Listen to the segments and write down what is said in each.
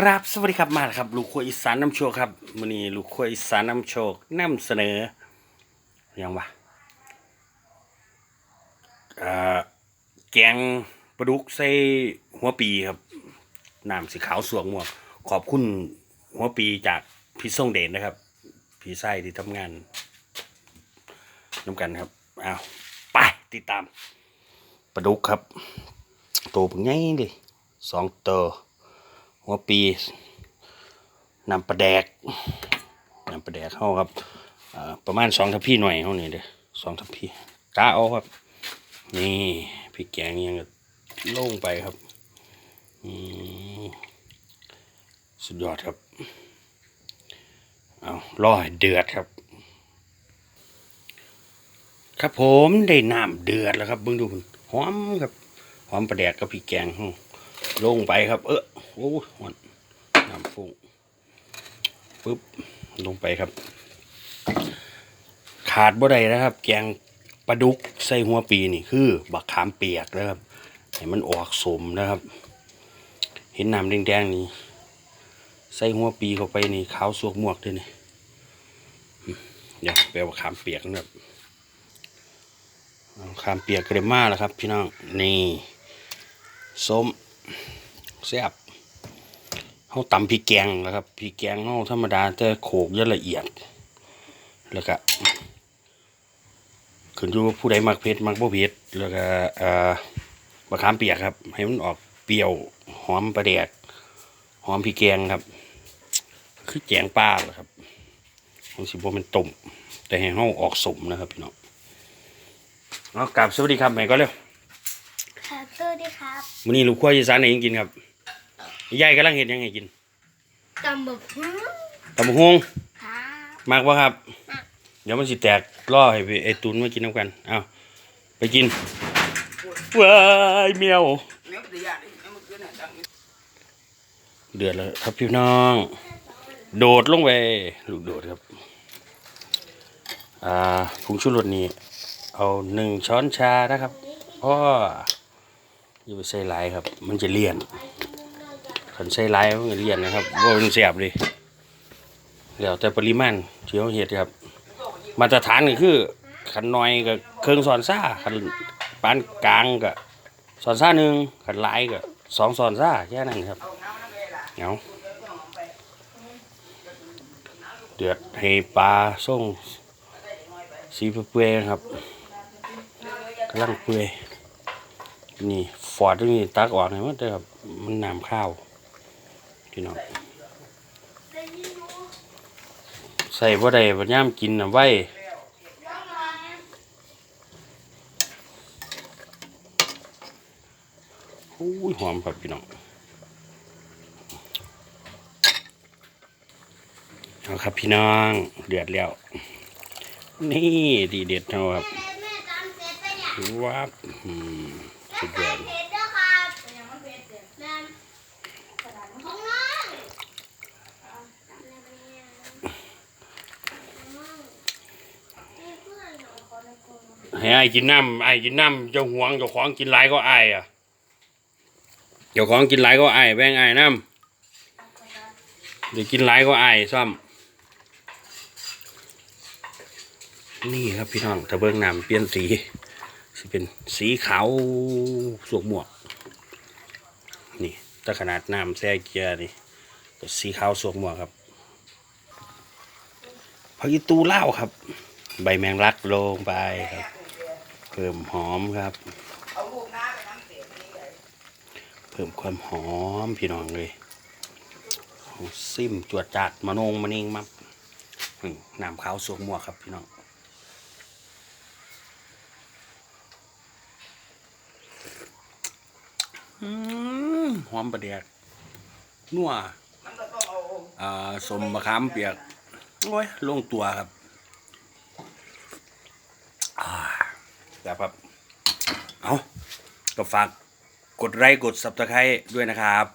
กราบสวัสดีครับมาครับ ลูกครัวอีสานน้ำโชคครับวันนี้ลูกครัวอีสานน้ำโชคนำเสนอยังวะเอ่อแกงปลาดุกใส่หัวปีครับน้ำสีขาวสวงหมวกขอบคุณหัวปีจากพี่ส่งเดชนะครับ พี่ไส้ที่ทำงานน้ำกันครับเอาไปติดตามปลาดุกครับตัวเป็นไงดิสองตัว หัวปีนำปลาแดกนำปลาแดกเข้าครับประมาณสองทัพพี่หน่อยเท่านี้เด้อสองทัพพี่กาเอาครับ นี่พริกแกงยังก็ลงไปครับสุดยอดครับเอารอให้เดือดครับ ครับผมได้น้ำเดือดแล้วครับเบิ่งดูหอมครับหอมปลาแดกกับพริกแกงห้อง ลงไปครับ เออโอ้หอนน้ำฟุ้งปึ๊บลงไปครับ ขาดบ่ได้นะครับ แกงปลาดุกใส่หัวปีนี่คือ บักขามเปียกนะครับให้มันออกสมนะครับ เห็นน้ำแดงๆนี่ใส่หัวปีเข้าไปนี่ขาวสวกหมวกด้วยนี่อืมเดี๋ยวไปเอาบักขามเปียกนะครับขามเปียกเกรม่าแล้วครับ พี่น้องนี่ส้ม แซ่บเขาตำพริกแกงแล้วครับพริกแกงเขาธรรมดาแต่โขกยะละเอียด แล้วก็ขึ้นอยู่ว่าผู้ใดมักเผ็ดมักบ่เผ็ดแล้วก็อ่อมะขามเปียกครับ ให้มันออกเปรี้ยวหอมประแดกหอมพริกแกงครับ คือแกงปลาเหรอครับมันสิบ่เป็นต้มแต่ให้เฮาออกสมนะครับพี่น้องเอากราบสวัสดีครับแม่ก็เร็ว สวัสดีครับมื้อนี้ลูกครัวอีสานให้กินครับยายกำลังเฮ็ดหยังให้กินตำบักหุ่งตำบักฮวงครับมากบ่ครับมักเดี๋ยวมันสิแตกล่อให้ไปไอ้ตุนมากินน้ำกันเอาไปกินว้ายเมียวเดือดแล้วครับพี่น้อง โดดลงไปลูกโดดครับ อ่าผงชูรสนี่เอาหนึ่งช้อนชานะครับพ่อ อย่าไปใส่หลายครับ มันจะเลี่ยนขันใส่หลายมันจะเลี่ยนนะครับว่ามันเสียบเลยเดี๋ยวแต่ปริมาณที่เขาเห็ดครับ มาตรฐานก็คือขันน้อยก็เครื่องซอนซ่าขันปานกลางก็ซอนซ่าหนึ่งขันหลายก็สองซอนซ่าแค่นั้นครับเอาเดือดให้ปลาส่งสีเปื่อยนะครับกำลังเปื่อยนี่ ฟอดตรงนี้ตักออกหน่อยมันเด้อครับมันน้ำข้าวพี่น้องใส่บ่ได้บ่ย่ามกินน่ะไว้อุ้ยหอมครับพี่น้องเอาครับพี่น้องเดือดแล้ว นี่ดีเด็ดเท่าครับแม่ตำเสร็จไปเนี่ยวับอืมสุดยอด เผ็ดด้วยครับยังไม่เผ็ดเลยแม่ห้องน้ำ ให้ไอ้กินน้ำไอ้กินน้ำเจ้าหวงเจ้าของกินหลายก็ไอ้ายอะเจ้าของกินหลายก็ไอ้ายแบ่งไอ้น้ำเดี๋ยวกินหลายก็ไอ้ายซ้ำนี่ครับพี่น้องถ้าเบิ่งน้ำเปลี่ยนสีสิเป็นสีขาวสวกหมวก นี่ถ้าขนาดน้ำแช่เกียร์นี่ก็สีขาวสวกหมวกครับผักอีตูเล่าครับ ใบแมงลักลงไปครับ เพิ่มหอมครับ เพิ่มความหอมพี่น้องเลยเอาซิมจวดจัดมะนงมะนิงมับอืมน้ำขาวสวกหมวกครับพี่น้องอืมหอมประเดียกนัวอ่าสมมะขามเปียก โอ้ยลงตัวครับอ่า แบบครับ เอาก็ฝากกดไลค์กดซับสไครต์ด้วยนะครับ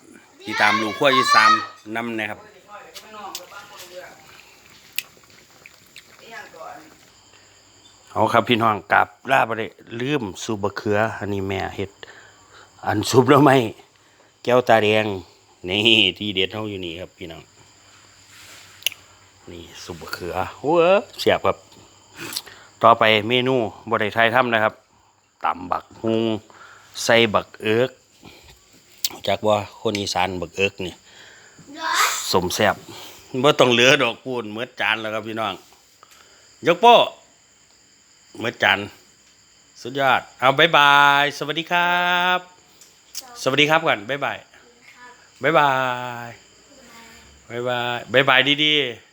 ติดตามลูกขั้วยี่สามนำนะครับเอาครับพี่น้องกลับลาไปเลยลืมซูบะเขือ อันนี้แม่เห็ด อันซุปแล้วไหมแก้วตาแดงนี่ที่เด็ดเฮาอยู่นี่ครับพี่น้องนี่ซุปมะเขือโอ้เสียบครับ ต่อไปเมนูบไดไทยทำนะครับตำบักฮุงใส่บักเอิกจากว่าคนอีสานบักเอิกนี่สมแซ่บบ่ต้องเหลือดอกปูนเมื่อจานแล้วครับพี่น้อง ยกโป้เมื่อจานสุดยอด เอาบายบาย สวัสดีครับ สวัสดีครับก่อนบายบายบบายบายบายบายบายบายดีๆ